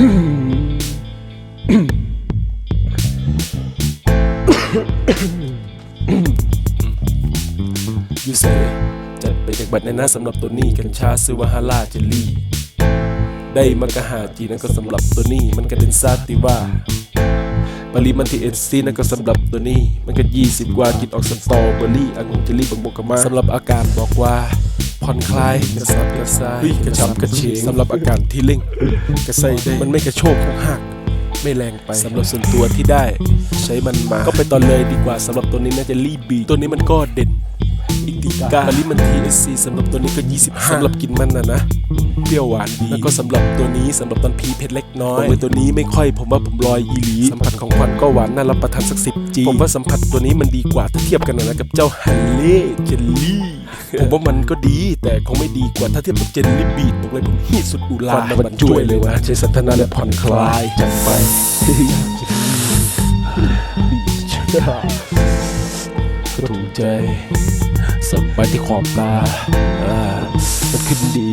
ยูเซจัดไปจากบัตรในหน้าสำหรับตัวนี้กัญชาซื้อวาฮาลาเจลลี่ ได้มากะหาจีนั่นก็สำหรับตัวนี้ มันก็เป็นซาติว่าปริมาณที่เอ็นซีนั่นก็สำหรับตัวนี้ มันก็ยี่สิบกว่ากินออกสตอเบอร์รี่อังุ่นเจลลี่บางบกกมาสำหรับอาการบอกว่า ผ่อนคลายกระสับกระส่ายกระชับกระเฉงสำหรับอาการที่เล่งกระใส่ได้มันไม่กระโชกหักไม่แรงไปสำหรับส่วนตัวที่ได้ ใช้มันมา ก็ไปตอนเลยดีกว่าสำหรับตัวนี้น่าจะรีบบีตัวนี้มันก็เด่น อีกติกาปริมัน TSC สำหรับตัวนี้ก็25สำหรับกินมันนะนะเปรี้ยวหวานดีแล้วก็สำหรับตัวนี้สำหรับตอนพีเผ็ดเล็กน้อยบอกเลยตัวนี้ไม่ค่อยผมว่าผมลอยอีหลีสัมผัสของควันก็หวานน่ารับประทานสักสิบจีผมว่าสัมผัสตัวนี้มันดีกว่าถ้าเทียบกันนะกับเจ้าฮันเล่เจลลี่ผมว่ามันก็ดีแต่คงไม่ดีกว่าถ้าเทียบกับเจลลี่บีทบอกเลยผมฮีสุดอุลาฟันมันบรรจุเลยวะใช้สันทนาและผ่อนคลายจัดไปก็ถูกใจ สับไปที่ขอบตาอ่ามันขึ้นดี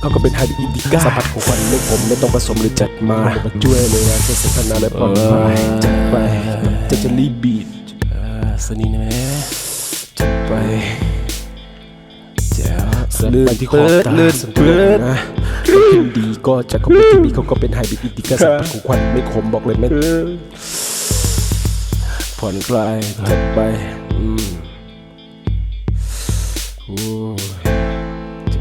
เขาก็เป็นไฮอินดิก้าสัมผัสของควันไม่ผมไม่ต้องผสมหรือจัดมามาช่วยเลยนะเทศนาและปลอดภัยจัดไปจะจะรีบบีดสนิทไหมจัดไปแจ๋วสับไปที่ขอบตาลื่นเปิดนะมันขึ้นดีก็จากของที่มีเขาก็เป็นไฮบิดอินดิก้าสัมผัสของควันไม่ขมบอกเลยไม่ผ่อนคลายจัดไปอืม โอ้ยจะ